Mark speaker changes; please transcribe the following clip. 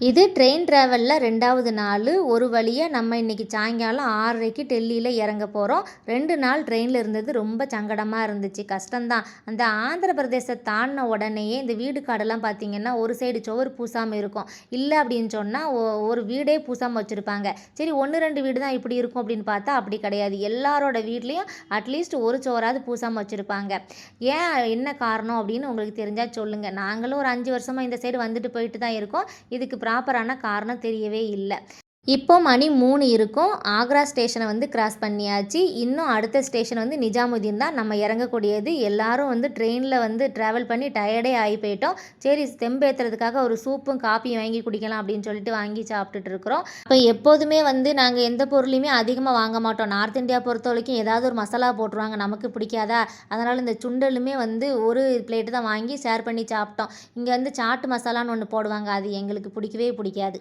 Speaker 1: இது ட்ரெயின் ட்ராவலில் ரெண்டாவது நாள். ஒரு வழியாக நம்ம இன்றைக்கி சாயங்காலம் ஆறரைக்கு டெல்லியில் இறங்க போகிறோம் ரெண்டு நாள் ட்ரெயினில் இருந்தது ரொம்ப சங்கடமாக இருந்துச்சு. கஷ்டம்தான். அந்த ஆந்திர பிரதேசத்தை தாண்டின உடனேயே இந்த வீடு காடெல்லாம் பார்த்திங்கன்னா ஒரு சைடு சோறு பூசாமல் இருக்கும். இல்லை அப்படின்னு சொன்னால் ஒரு வீடே பூசாமல் வச்சுருப்பாங்க. சரி ஒன்று ரெண்டு வீடு தான் இப்படி இருக்கும் அப்படின்னு பார்த்தா அப்படி கிடையாது. எல்லாரோட வீட்லேயும் அட்லீஸ்ட் ஒரு சோறாவது பூசாமல் வச்சுருப்பாங்க. ஏன் என்ன காரணம் அப்படின்னு உங்களுக்கு தெரிஞ்சால் சொல்லுங்கள் நாங்களும் ஒரு அஞ்சு வருஷமாக இந்த சைடு வந்துட்டு போயிட்டு தான் இருக்கோம். இதுக்கு ப்ராப்பரான காரணம் தெரியவே இல்லை. இப்போ மணி மூணு இருக்கும். ஆக்ரா ஸ்டேஷனை வந்து கிராஸ் பண்ணியாச்சு. இன்னும் அடுத்த ஸ்டேஷன் வந்து நிஜாமுதீன் தான். நம்ம இறங்கக்கூடியது. எல்லாரும் வந்து ட்ரெயினில் வந்து ட்ராவல் பண்ணி டயர்டே ஆகி போயிட்டோம். சரி தெம்பேற்றுறதுக்காக ஒரு சூப்பும் காப்பியும் வாங்கி குடிக்கலாம் அப்படின்னு சொல்லிட்டு வாங்கி சாப்பிட்டுட்டு இருக்கிறோம். இப்போ எப்போதுமே வந்து நாங்கள் எந்த பொருளையுமே அதிகமாக வாங்க மாட்டோம். நார்த் இந்தியா பொறுத்த வரைக்கும் ஏதாவது ஒரு மசாலா போட்டுருவாங்க. நமக்கு பிடிக்காதா? அதனால் இந்த சுண்டலுமே வந்து ஒரு பிளேட்டு தான் வாங்கி ஷேர் பண்ணி சாப்பிட்டோம். இங்கே வந்து சாட்டு மசாலான்னு ஒன்று போடுவாங்க. அது எங்களுக்கு பிடிக்கவே பிடிக்காது.